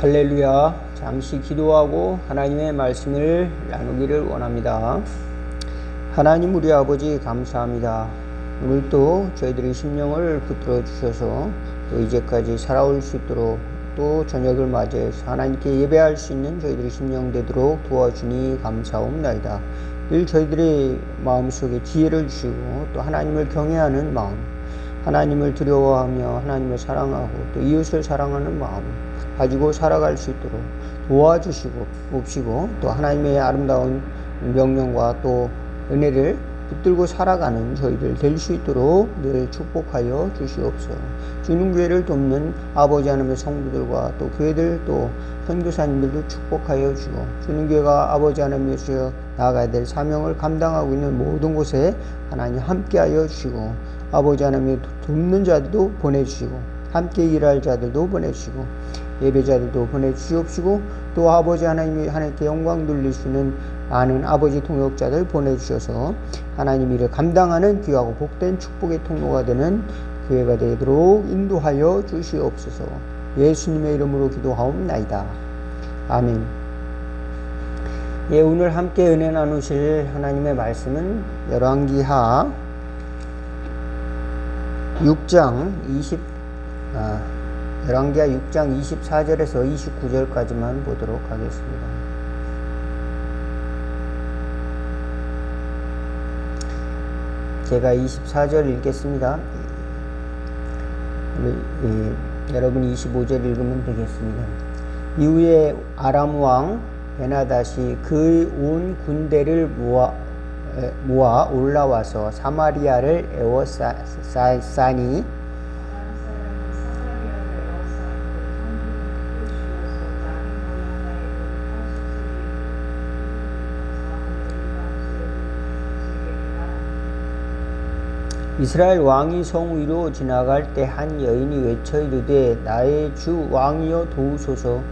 할렐루야. 잠시 기도하고 하나님의 말씀을 나누기를 원합니다. 하나님 우리 아버지 감사합니다. 오늘도 저희들의 심령을 붙들어 주셔서 또 이제까지 살아올 수 있도록 또 저녁을 맞이해서 하나님께 예배할 수 있는 저희들의 심령 되도록 도와주니 감사옵나이다. 늘 저희들의 마음속에 지혜를 주시고 또 하나님을 경외하는 마음 하나님을 두려워하며 하나님을 사랑하고 또 이웃을 사랑하는 마음 가지고 살아갈 수 있도록 도와주시고 옵시고 또 하나님의 아름다운 명령과 또 은혜를 붙들고 살아가는 저희들 될 수 있도록 늘 축복하여 주시옵소서. 주는 교회를 돕는 아버지 하나님의 성도들과 또 교회들 또 선교사님들도 축복하여 주고 주는 교회가 아버지 하나님께서 나아가야 될 사명을 감당하고 있는 모든 곳에 하나님 함께하여 주시고 아버지 하나님의 돕는 자들도 보내주시고 함께 일할 자들도 보내주시고 예배자들도 보내주시옵시고 또 아버지 하나님이 하나님께 영광 돌리시는 많은 아버지 통역자들 보내주셔서 하나님 일을 감당하는 귀하고 복된 축복의 통로가 되는 교회가 되도록 인도하여 주시옵소서 예수님의 이름으로 기도하옵나이다. 아멘. 예, 오늘 함께 은혜 나누실 하나님의 말씀은 열왕기하 6장 20 아, 열왕기하 6장 24절에서 29절까지만 보도록 하겠습니다. 제가 24절 읽겠습니다. 여러분 25절 읽으면 되겠습니다. 이후에 아람 왕 베나다시 그의 온 군대를 모아, 모아 올라와서 사마리아를 에워싸니 이스라엘 왕이 성 위로 지나갈 때 한 여인이 외쳐 이르되 나의 주 왕이여 도우소서.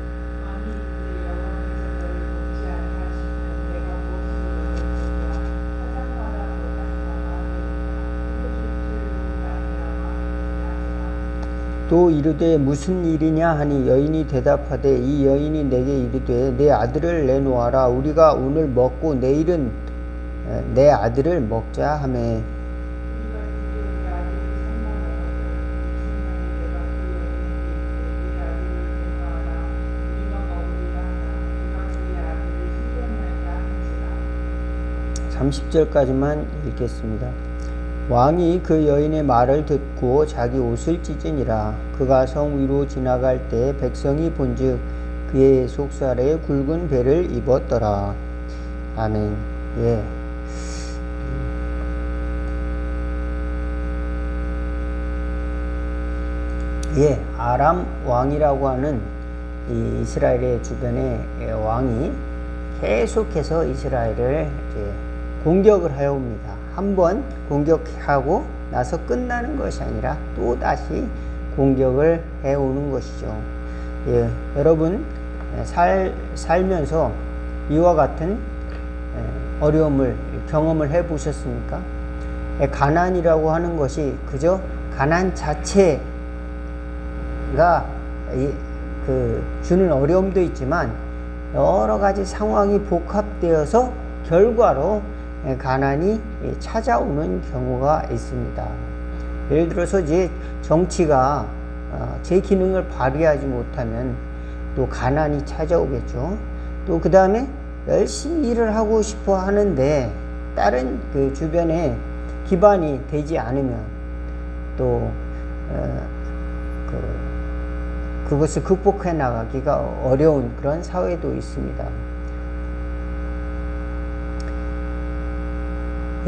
또 이르되 무슨 일이냐 하니 여인이 대답하되 이 여인이 내게 이르되 내 아들을 내놓아라. 우리가 오늘 먹고 내일은 내 아들을 먹자 하매 (30절까지만) 읽겠습니다. 왕이 그 여인의 말을 듣고 자기 옷을 찢으니라 그가 성 위로 지나갈 때 백성이 본즉 그의 속살에 굵은 배를 입었더라 아멘 예. 예, 아람 왕이라고 하는 이 이스라엘의 주변에 왕이 계속해서 이스라엘을 이제 공격을 하여옵니다. 한 번 공격하고 나서 끝나는 것이 아니라 또 다시 공격을 해오는 것이죠. 예, 여러분 살 살면서 이와 같은 어려움을 경험을 해 보셨습니까? 가난이라고 하는 것이 그저 가난 자체가 그 주는 어려움도 있지만 여러 가지 상황이 복합되어서 결과로 가난이 찾아오는 경우가 있습니다. 예를 들어서 이제 정치가 어, 제 기능을 발휘하지 못하면 또 가난이 찾아오겠죠. 또 그 다음에 열심히 일을 하고 싶어 하는데 다른 그 주변에 기반이 되지 않으면 또 어, 그, 그것을 극복해 나가기가 어려운 그런 사회도 있습니다.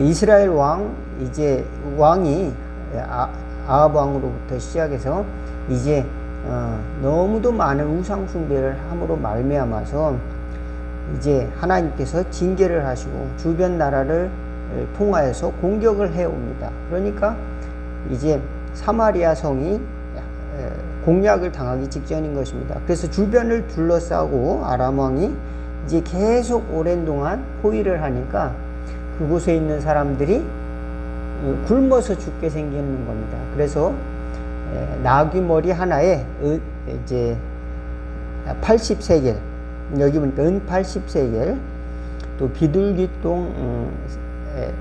이스라엘 왕 이제 왕이 아, 아합 왕으로부터 시작해서 이제 어, 너무도 많은 우상 숭배를 함으로 말미암아서 이제 하나님께서 징계를 하시고 주변 나라를 통하여서 공격을 해 옵니다. 그러니까 이제 사마리아 성이 공략을 당하기 직전인 것입니다. 그래서 주변을 둘러싸고 아람 왕이 이제 계속 오랜 동안 포위를 하니까 그곳에 있는 사람들이 굶어서 죽게 생기는 겁니다. 그래서 나귀 머리 하나에 이제 80세겔 여기 보니까 은 80세겔 또 비둘기똥 음, 에,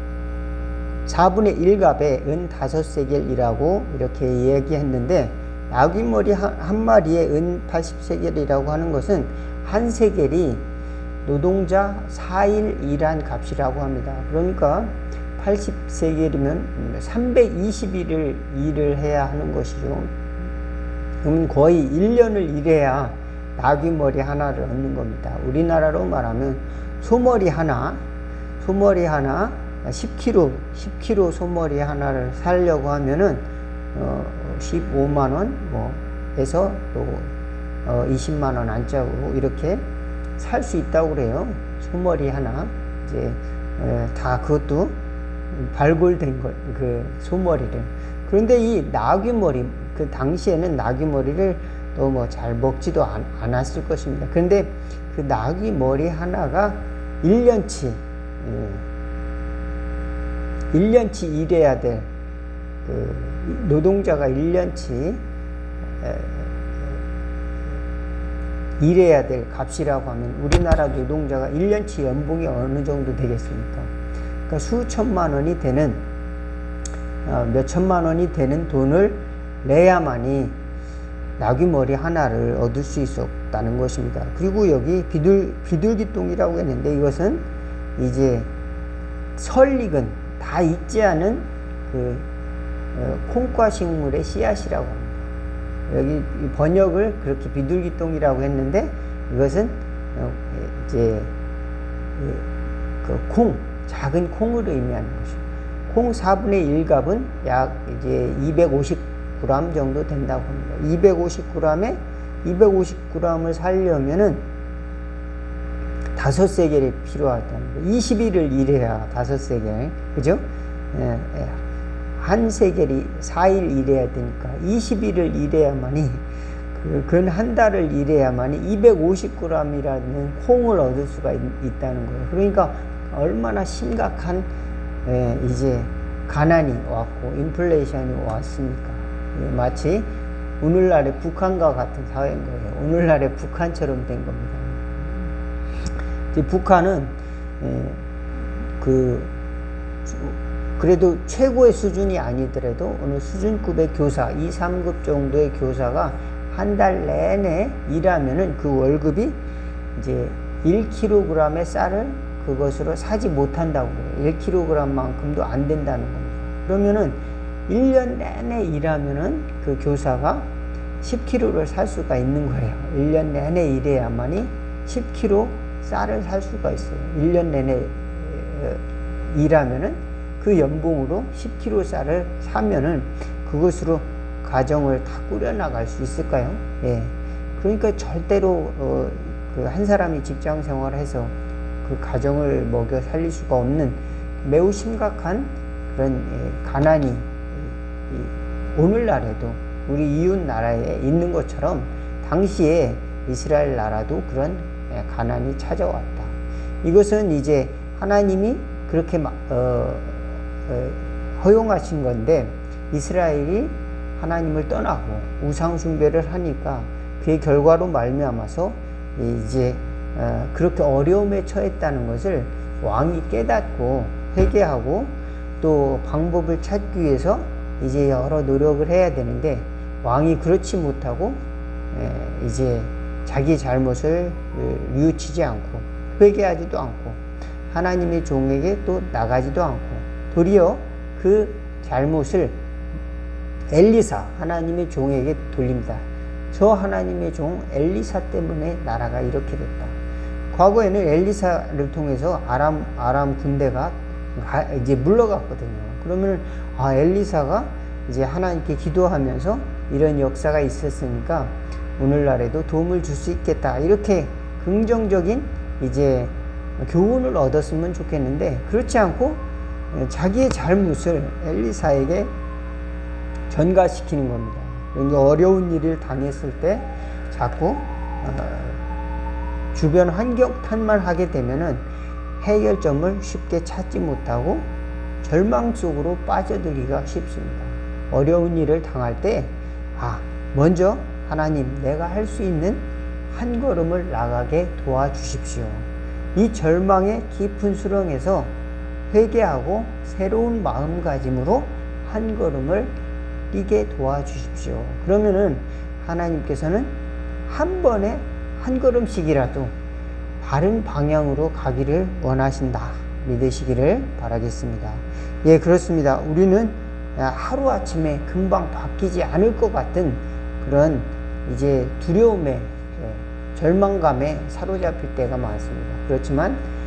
4분의 1갑에 은 5세겔이라고 이렇게 얘기했는데 나귀머리 한, 한 마리에 은 80세겔이라고 하는 것은 한 세겔이 노동자 4일 일한 값이라고 합니다. 그러니까 80세겔이면 320일을 일을 해야 하는 것이죠. 그러면 거의 1년을 일해야 나귀머리 하나를 얻는 겁니다. 우리나라로 말하면 소머리 하나, 소머리 하나 10kg, 10kg 소머리 하나를 살려고 하면은 어 15만 원 뭐해서 또 어 20만 원 안짝으로 이렇게 살 수 있다고 그래요. 소머리 하나 이제 에, 다 그것도 발굴된 것, 그 소머리를. 그런데 이 나귀머리, 그 당시에는 나귀머리를 또 뭐 잘 먹지도 않, 않았을 것입니다. 그런데 그 나귀머리 하나가 1년치, 예, 1년치 일해야 될, 그 노동자가 1년치 에, 일해야 될 값이라고 하면 우리나라 노동자가 1년치 연봉이 어느 정도 되겠습니까? 그러니까 수천만 원이 되는 어, 몇 천만 원이 되는 돈을 내야만이 나귀머리 하나를 얻을 수 있었다는 것입니다. 그리고 여기 비둘 비둘기똥이라고 했는데 이것은 이제 설익은 다 익지 않은 그 어, 콩과 식물의 씨앗이라고 합니다. 여기 번역을 그렇게 비둘기똥이라고 했는데 이것은 어, 이제 그 콩, 작은 콩을 의미하는 것이죠. 콩 4분의 1갑은 약 이제 250g 정도 된다고 합니다. 250g에 250g을 살려면은 다섯 세겔이 필요하다는 거. 20일을 일해야 다섯 세겔, 그죠? 예, 예. 한 세겔이 4일 일해야 되니까 20일을 일해야만이 그, 근한 달을 일해야만이 250g이라는 콩을 얻을 수가 있, 다는 거예요. 그러니까 얼마나 심각한 예, 이제 가난이 왔고 인플레이션이 왔습니까? 예, 마치 오늘날의 북한과 같은 사회인 거예요. 오늘날의 북한처럼 된 겁니다. 북한은 예, 그 그래도 최고의 수준이 아니더라도 어느 수준급의 교사, 2, 3급 정도의 교사가 한 달 내내 일하면은 그 월급이 이제 1kg의 쌀을 그것으로 사지 못한다고 그래요. 1kg만큼도 안 된다는 겁니다. 그러면은 1년 내내 일하면은 그 교사가 10kg를 살 수가 있는 거예요. 1년 내내 일해야만이 10kg 쌀을 살 수가 있어요. 1년 내내 일하면은 그 연봉으로 10kg 쌀을 사면은 그것으로 가정을 다 꾸려나갈 수 있을까요? 예. 그러니까 절대로 어, 그 한 사람이 직장 생활해서 그 가정을 먹여 살릴 수가 없는 매우 심각한 그런 예, 가난이 이, 오늘날에도 우리 이웃 나라에 있는 것처럼 당시에 이스라엘 나라도 그런 예, 가난이 찾아왔다. 이것은 이제 하나님이 그렇게 어, 어, 허용하신 건데 이스라엘이 하나님을 떠나고 우상 숭배를 하니까 그의 결과로 말미암아서 이제 어, 그렇게 어려움에 처했다는 것을 왕이 깨닫고 회개하고 또 방법을 찾기 위해서 이제 여러 노력을 해야 되는데 왕이 그렇지 못하고 이제 자기 잘못을 뉘우치지 않고 회개하지도 않고 하나님의 종에게 또 나가지도 않고 도리어 그 잘못을 엘리사 하나님의 종에게 돌립니다. 저 하나님의 종 엘리사 때문에 나라가 이렇게 됐다. 과거에는 엘리사를 통해서 아람 아람 군대가 이제 물러갔거든요. 그러면 아 엘리사가 이제 하나님께 기도하면서 이런 역사가 있었으니까 오늘날에도 도움을 줄 수 있겠다. 이렇게 긍정적인 이제 교훈을 얻었으면 좋겠는데 그렇지 않고 자기의 잘못을 엘리사에게 전가시키는 겁니다. 어려운 일을 당했을 때 자꾸 어, 주변 환경 탓만 하게 되면은 해결점을 쉽게 찾지 못하고 절망 속으로 빠져들기가 쉽습니다. 어려운 일을 당할 때, 아, 먼저 하나님, 내가 할 수 있는 한 걸음을 나가게 도와주십시오. 이 절망의 깊은 수렁에서 회개하고 새로운 마음가짐으로 한 걸음을 뛰게 도와주십시오. 그러면은 하나님께서는 한 번에 한 걸음씩이라도 바른 방향으로 가기를 원하신다. 믿으시기를 바라겠습니다. 예, 그렇습니다. 우리는 하루아침에 금방 바뀌지 않을 것 같은 그런 이제 두려움에 예, 절망감에 사로잡힐 때가 많습니다. 그렇지만 예,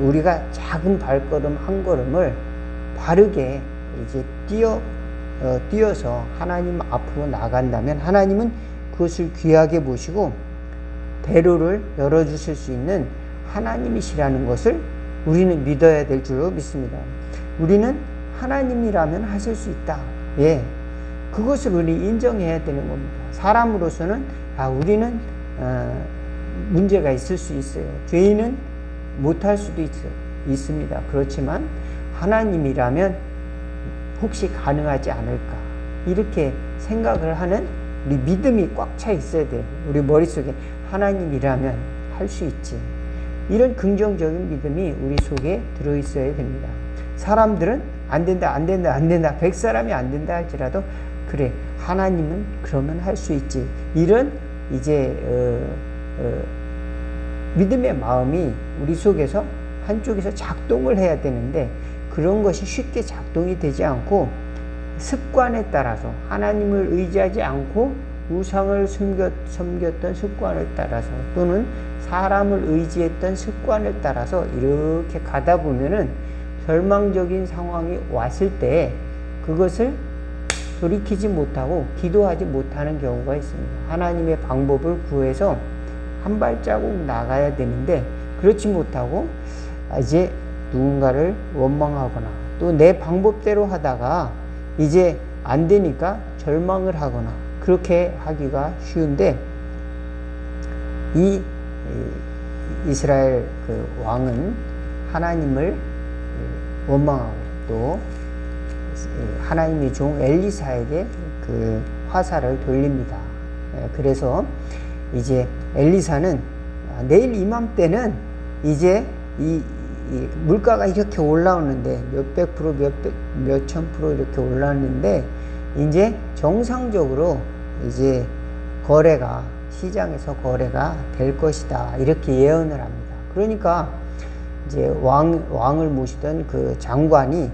우리가 작은 발걸음 한 걸음을 바르게 이제 뛰어 어, 뛰어서 하나님 앞으로 나간다면 하나님은 그것을 귀하게 보시고 대로를 열어 주실 수 있는 하나님이시라는 것을 우리는 믿어야 될 줄로 믿습니다. 우리는 하나님이라면 하실 수 있다. 예. 그것을 우리 인정해야 되는 겁니다. 사람으로서는 아, 우리는 어, 문제가 있을 수 있어요. 죄인은 못할 수도 있, 있습니다. 그렇지만 하나님이라면 혹시 가능하지 않을까 이렇게 생각을 하는 우리 믿음이 꽉 차 있어야 돼요. 우리 머릿속에 하나님이라면 할 수 있지. 이런 긍정적인 믿음이 우리 속에 들어 있어야 됩니다. 사람들은 안 된다, 안 된다, 안 된다. 백 사람이 안 된다 할지라도 그래 하나님은 그러면 할 수 있지. 이런 이제 어, 어, 믿음의 마음이 우리 속에서 한쪽에서 작동을 해야 되는데 그런 것이 쉽게 작동이 되지 않고 습관에 따라서 하나님을 의지하지 않고 우상을 섬겼, 섬겼던 습관을 따라서 또는 사람을 의지했던 습관을 따라서 이렇게 가다 보면은 절망적인 상황이 왔을 때 그것을 돌이키지 못하고 기도하지 못하는 경우가 있습니다. 하나님의 방법을 구해서 한 발자국 나가야 되는데 그렇지 못하고 이제 누군가를 원망하거나 또 내 방법대로 하다가 이제 안 되니까 절망을 하거나 그렇게 하기가 쉬운데 이 이스라엘 그 왕은 하나님을 원망하고 또 하나님의 종 엘리사에게 그 화살을 돌립니다. 예, 그래서 이제 엘리사는 내일 이맘때는 이제 이, 이 물가가 이렇게 올라오는데 몇백 프로, 몇백, 몇천 프로 이렇게 올라왔는데 이제 정상적으로 이제 거래가 시장에서 거래가 될 것이다 이렇게 예언을 합니다. 그러니까 이제 왕 왕을 모시던 그 장관이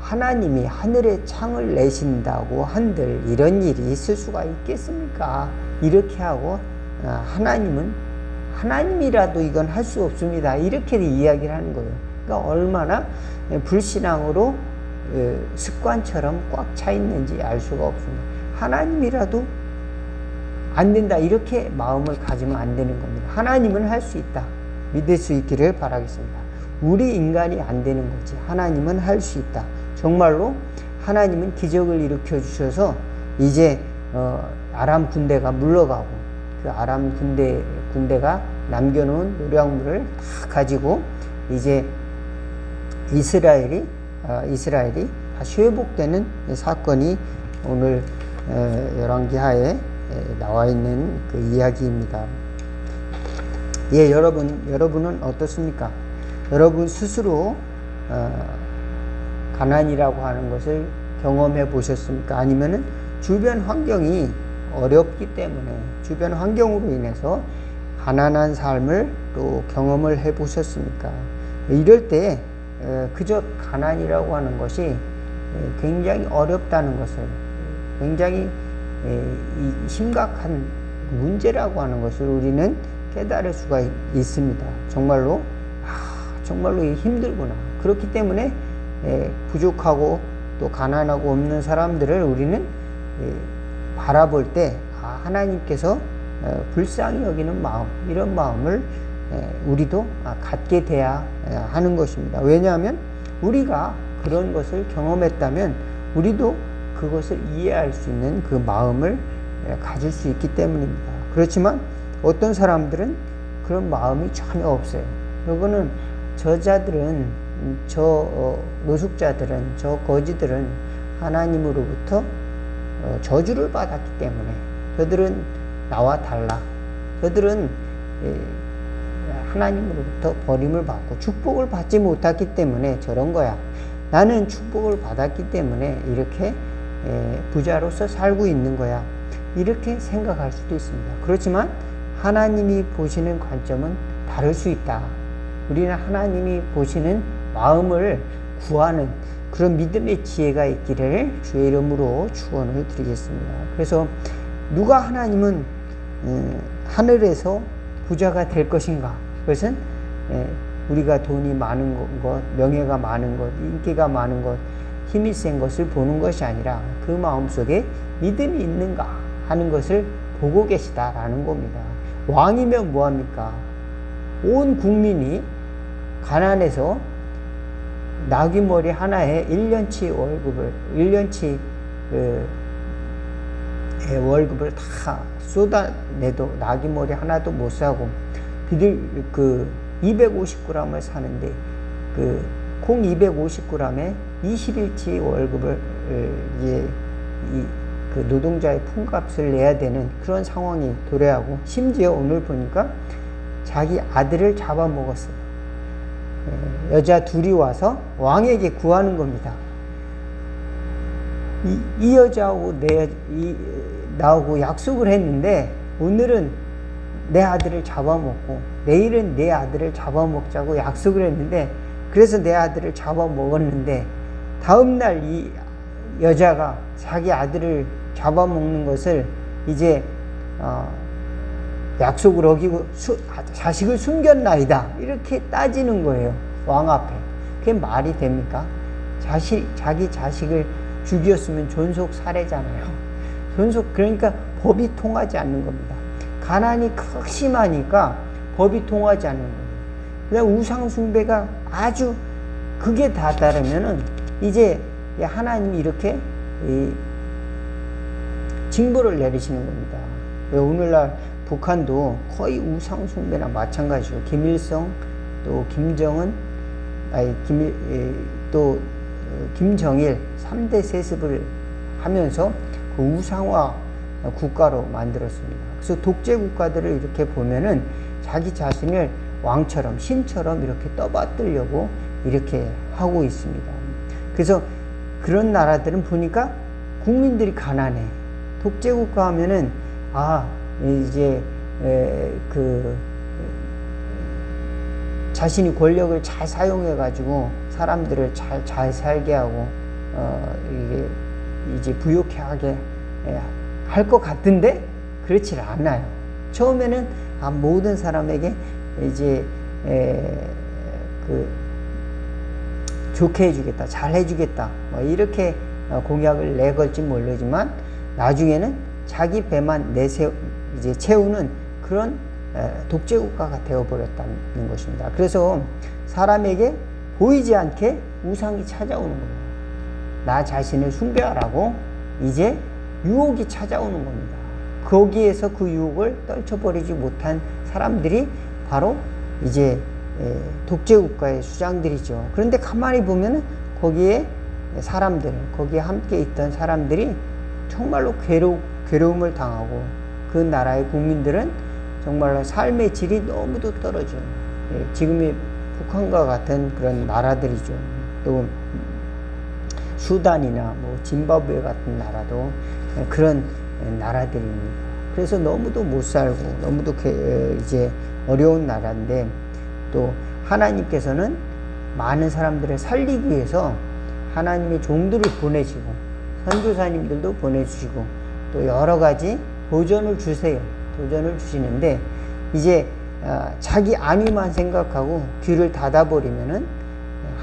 하나님이 하늘에 창을 내신다고 한들 이런 일이 있을 수가 있겠습니까? 이렇게 하고 아, 하나님은 하나님이라도 이건 할 수 없습니다. 이렇게 이야기를 하는 거예요. 그러니까 얼마나 불신앙으로 어, 습관처럼 꽉 차 있는지 알 수가 없습니다. 하나님이라도 안 된다. 이렇게 마음을 가지면 안 되는 겁니다. 하나님은 할 수 있다. 믿을 수 있기를 바라겠습니다. 우리 인간이 안 되는 거지. 하나님은 할 수 있다. 정말로 하나님은 기적을 일으켜 주셔서 이제 어, 아람 군대가 물러가고 그 아람 군대 군대가 남겨놓은 노량물을 다 가지고 이제 이스라엘이 어, 이스라엘이 다시 회복되는 사건이 오늘 열왕기하에 나와 있는 그 이야기입니다. 예, 여러분, 여러분은 어떻습니까? 여러분 스스로 어, 가난이라고 하는 것을 경험해 보셨습니까? 아니면은 주변 환경이 어렵기 때문에 주변 환경으로 인해서 가난한 삶을 또 경험을 해 보셨습니까? 이럴 때 그저 가난이라고 하는 것이 굉장히 어렵다는 것을 굉장히 심각한 문제라고 하는 것을 우리는 깨달을 수가 있습니다. 정말로 아, 정말로 힘들구나. 그렇기 때문에 부족하고 또 가난하고 없는 사람들을 우리는 바라볼 때 아, 하나님께서 어, 불쌍히 여기는 마음 이런 마음을 우리도 아, 갖게 돼야 하는 것입니다. 왜냐하면 우리가 그런 것을 경험했다면 우리도 그것을 이해할 수 있는 그 마음을 가질 수 있기 때문입니다. 그렇지만 어떤 사람들은 그런 마음이 전혀 없어요. 그거는 저자들은 저 어, 노숙자들은 저 거지들은 하나님으로부터 어, 저주를 받았기 때문에 저들은 나와 달라 저들은 예, 하나님으로부터 버림을 받고 축복을 받지 못했기 때문에 저런 거야. 나는 축복을 받았기 때문에 이렇게 예, 부자로서 살고 있는 거야. 이렇게 생각할 수도 있습니다. 그렇지만 하나님이 보시는 관점은 다를 수 있다. 우리는 하나님이 보시는 마음을 구하는 그런 믿음의 지혜가 있기를 주의 이름으로 축원을 드리겠습니다. 그래서 누가 하나님은 음, 하늘에서 부자가 될 것인가? 그것은 예, 우리가 돈이 많은 것, 명예가 많은 것, 인기가 많은 것, 힘이 센 것을 보는 것이 아니라 그 마음속에 믿음이 있는가 하는 것을 보고 계시다라는 겁니다. 왕이면 뭐합니까? 온 국민이 가난해서 나귀머리 하나에 1년치 월급을, 1년치 그, 예, 월급을 다 쏟아내도 나귀머리 하나도 못 사고, 그들 그 250g을 사는데, 그 콩 250g에 20일치 월급을 이제 이, 그 노동자의 품값을 내야 되는 그런 상황이 도래하고 심지어 오늘 보니까 자기 아들을 잡아먹었어요. 예, 여자 둘이 와서 왕에게 구하는 겁니다. 이, 이 여자하고 내, 이, 나하고 약속을 했는데 오늘은 내 아들을 잡아먹고 내일은 내 아들을 잡아먹자고 약속을 했는데 그래서 내 아들을 잡아먹었는데 다음날 이 여자가 자기 아들을 잡아먹는 것을 이제 어, 약속을 어기고 수, 자식을 숨겼나이다. 이렇게 따지는 거예요. 왕 앞에. 그게 말이 됩니까? 자식 자기 자식을 죽였으면 존속 살해잖아요. 존속 그러니까 법이 통하지 않는 겁니다. 가난이 극심하니까 법이 통하지 않는 거예요. 그냥 우상 숭배가 아주 그게 다 따르면은 이제 하나님이 이렇게 징벌을 내리시는 겁니다. 오늘날 북한도 거의 우상숭배나 마찬가지죠. 김일성 또 김정은 아니 김 또 김정일 3대 세습을 하면서 그 우상화 국가로 만들었습니다. 그래서 독재 국가들을 이렇게 보면은 자기 자신을 왕처럼 신처럼 이렇게 떠받들려고 이렇게 하고 있습니다. 그래서 그런 나라들은 보니까 국민들이 가난해. 독재 국가 하면은 아 이제 그 자신이 권력을 잘 사용해 가지고 사람들을 잘 잘 살게 하고 어 이게 이제 부욕해 하게 할 것 같은데 그렇지 않아요. 처음에는 아 모든 사람에게 이제 그 좋게 해주겠다, 잘 해주겠다, 뭐 이렇게 공약을 내걸지 모르지만 나중에는 자기 배만 내세 이제 채우는 그런 독재 국가가 되어버렸다는 것입니다. 그래서 사람에게 보이지 않게 우상이 찾아오는 거예요. 나 자신을 숭배하라고 이제 유혹이 찾아오는 겁니다. 거기에서 그 유혹을 떨쳐버리지 못한 사람들이 바로 이제 독재 국가의 수장들이죠. 그런데 가만히 보면은 거기에 사람들, 거기에 함께 있던 사람들이 정말로 괴로, 괴로움을 당하고 그 나라의 국민들은 정말로 삶의 질이 너무도 떨어져요. 예, 지금의 북한과 같은 그런 나라들이죠. 또 수단이나 뭐 짐바브웨 같은 나라도 그런 나라들입니다. 그래서 너무도 못 살고 너무도 이제 어려운 나라인데 또 하나님께서는 많은 사람들을 살리기 위해서 하나님의 종들을 보내시고 선교사님들도 보내주시고 또 여러 가지 도전을 주세요. 도전을 주시는데 이제 아, 자기 안위만 생각하고 귀를 닫아버리면은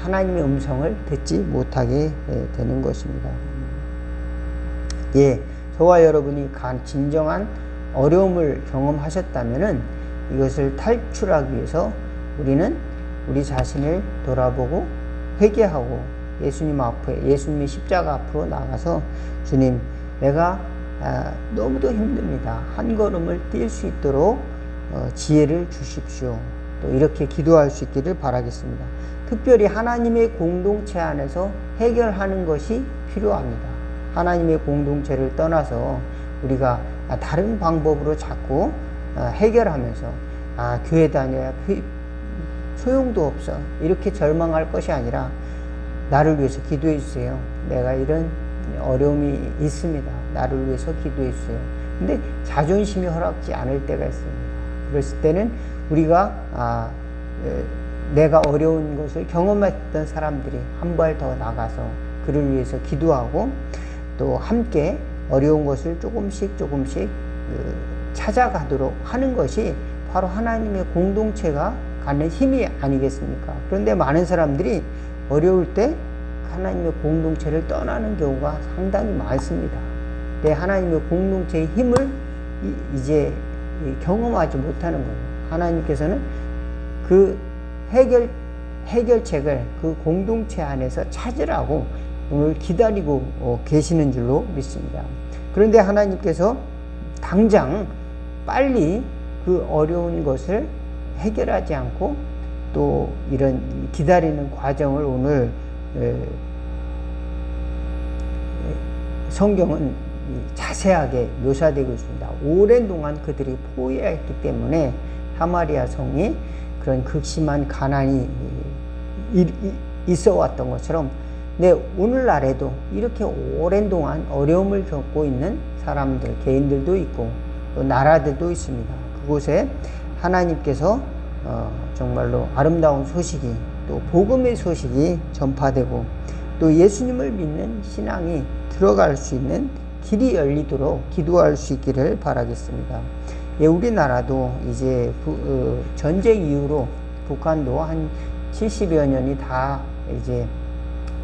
하나님의 음성을 듣지 못하게 되는 것입니다. 예, 저와 여러분이 진정한 어려움을 경험하셨다면은 이것을 탈출하기 위해서 우리는 우리 자신을 돌아보고 회개하고 예수님 앞에 예수님의 십자가 앞으로 나가서 주님 내가 아, 너무도 힘듭니다. 한 걸음을 뛸 수 있도록 어, 지혜를 주십시오. 또 이렇게 기도할 수 있기를 바라겠습니다. 특별히 하나님의 공동체 안에서 해결하는 것이 필요합니다. 하나님의 공동체를 떠나서 우리가 다른 방법으로 자꾸 어, 해결하면서 아 교회 다녀야 그 소용도 없어 이렇게 절망할 것이 아니라 나를 위해서 기도해 주세요. 내가 이런 어려움이 있습니다. 나를 위해서 기도해 주세요. 근데 자존심이 허락지 않을 때가 있습니다. 그랬을 때는 우리가 아, 에, 내가 어려운 것을 경험했던 사람들이 한 발 더 나가서 그를 위해서 기도하고 또 함께 어려운 것을 조금씩 조금씩 그, 찾아가도록 하는 것이 바로 하나님의 공동체가 갖는 힘이 아니겠습니까? 그런데 많은 사람들이 어려울 때 하나님의 공동체를 떠나는 경우가 상당히 많습니다. 내 하나님의 공동체의 힘을 이제 경험하지 못하는 거예요. 하나님께서는 그 해결 해결책을 그 공동체 안에서 찾으라고 오늘 기다리고 어, 계시는 줄로 믿습니다. 그런데 하나님께서 당장 빨리 그 어려운 것을 해결하지 않고 또 이런 기다리는 과정을 오늘 성경은 자세하게 묘사되고 있습니다. 오랜 동안 그들이 포위했기 때문에 사마리아 성이 그런 극심한 가난이 있어 왔던 것처럼 네, 오늘날에도 이렇게 오랜 동안 어려움을 겪고 있는 사람들, 개인들도 있고 또 나라들도 있습니다. 그곳에 하나님께서 어, 정말로 아름다운 소식이 또 복음의 소식이 전파되고 또 예수님을 믿는 신앙이 들어갈 수 있는 길이 열리도록 기도할 수 있기를 바라겠습니다. 예, 우리나라도 이제 부, 어, 전쟁 이후로 북한도 한 70여 년이 다 이제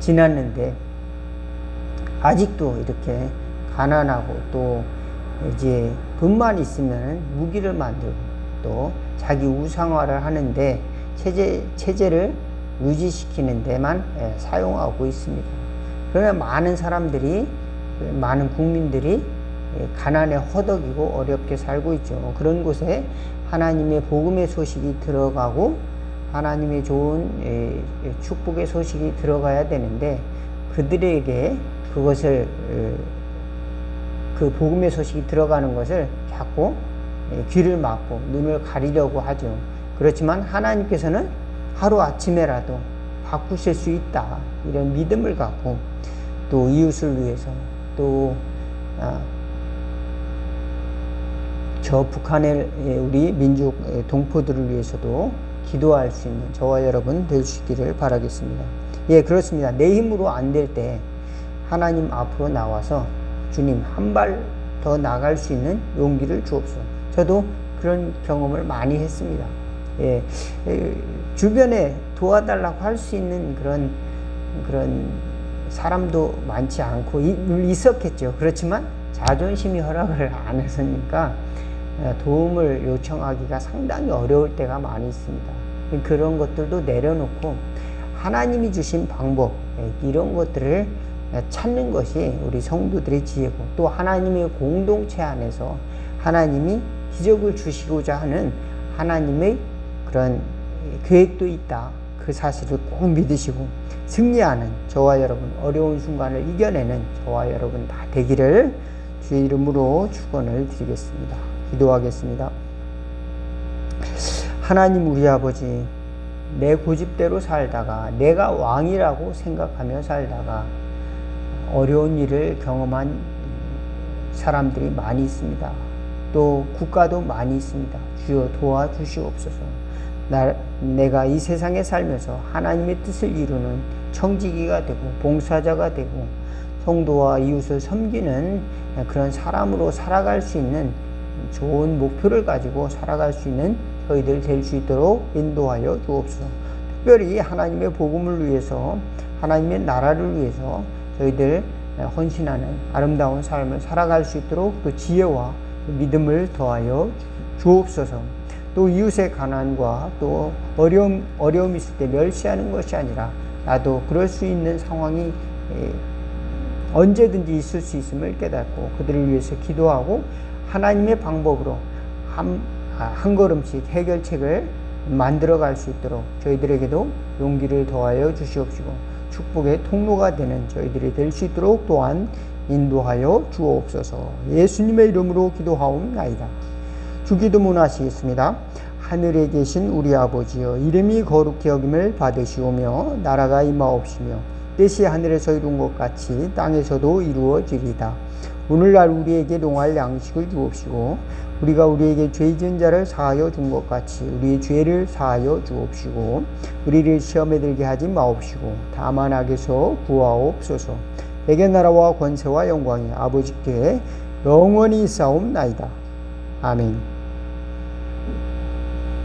지났는데 아직도 이렇게 가난하고 또 이제 돈만 있으면 무기를 만들고 또 자기 우상화를 하는데 체제 체제를 유지시키는 데만 예, 사용하고 있습니다. 그러나 많은 사람들이 많은 국민들이 예, 가난에 허덕이고 어렵게 살고 있죠. 그런 곳에 하나님의 복음의 소식이 들어가고 하나님의 좋은 예, 축복의 소식이 들어가야 되는데 그들에게 그것을 그 복음의 소식이 들어가는 것을 자꾸 귀를 막고 눈을 가리려고 하죠. 그렇지만 하나님께서는 하루 아침에라도 바꾸실 수 있다. 이런 믿음을 갖고 또 이웃을 위해서 또 아, 저 북한의 우리 민족 동포들을 위해서도 기도할 수 있는 저와 여러분 될 수 있기를 바라겠습니다. 예, 그렇습니다. 내 힘으로 안 될 때 하나님 앞으로 나와서 주님 한 발 더 나갈 수 있는 용기를 주옵소서. 저도 그런 경험을 많이 했습니다. 예, 주변에 도와달라고 할 수 있는 그런 그런 사람도 많지 않고 있었겠죠. 그렇지만 자존심이 허락을 안 했으니까 어, 도움을 요청하기가 상당히 어려울 때가 많이 있습니다. 그런 것들도 내려놓고 하나님이 주신 방법 예, 이런 것들을 찾는 것이 우리 성도들의 지혜고 또 하나님의 공동체 안에서 하나님이 기적을 주시고자 하는 하나님의 그런 계획도 있다. 그 사실을 꼭 믿으시고 승리하는 저와 여러분 어려운 순간을 이겨내는 저와 여러분 다 되기를 주의 이름으로 축원을 드리겠습니다. 기도하겠습니다. 하나님 우리 아버지 내 고집대로 살다가 내가 왕이라고 생각하며 살다가 어려운 일을 경험한 사람들이 많이 있습니다. 또 국가도 많이 있습니다. 주여 도와주시옵소서. 나, 내가 이 세상에 살면서 하나님의 뜻을 이루는 청지기가 되고 봉사자가 되고 성도와 이웃을 섬기는 그런 사람으로 살아갈 수 있는 좋은 목표를 가지고 살아갈 수 있는 저희들 될 수 있도록 인도하여 주옵소서. 특별히 하나님의 복음을 위해서 하나님의 나라를 위해서 저희들 헌신하는 아름다운 삶을 살아갈 수 있도록 또 지혜와 믿음을 더하여 주옵소서. 또 이웃의 가난과 또 어려움 어려움 있을 때 멸시하는 것이 아니라 나도 그럴 수 있는 상황이 언제든지 있을 수 있음을 깨닫고 그들을 위해서 기도하고 하나님의 방법으로 한, 아, 한 걸음씩 해결책을 만들어 갈 수 있도록 저희들에게도 용기를 더하여 주시옵시고 축복의 통로가 되는 저희들이 될 수 있도록 또한 인도하여 주옵소서 예수님의 이름으로 기도하옵나이다. 주기도 문 하시겠습니다. 하늘에 계신 우리 아버지여 이름이 거룩히 여김을 받으시오며 나라가 임하옵시며 뜻이 하늘에서 이룬 것 같이 땅에서도 이루어지리다. 오늘날 우리에게 농할 양식을 주옵시고 우리가 우리에게 죄 지은 자를 사하여 준 것 같이 우리의 죄를 사하여 주옵시고 우리를 시험에 들게 하지 마옵시고 다만 악에서 구하옵소서. 내게 나라와 권세와 영광이 아버지께 영원히 싸움나이다. 아멘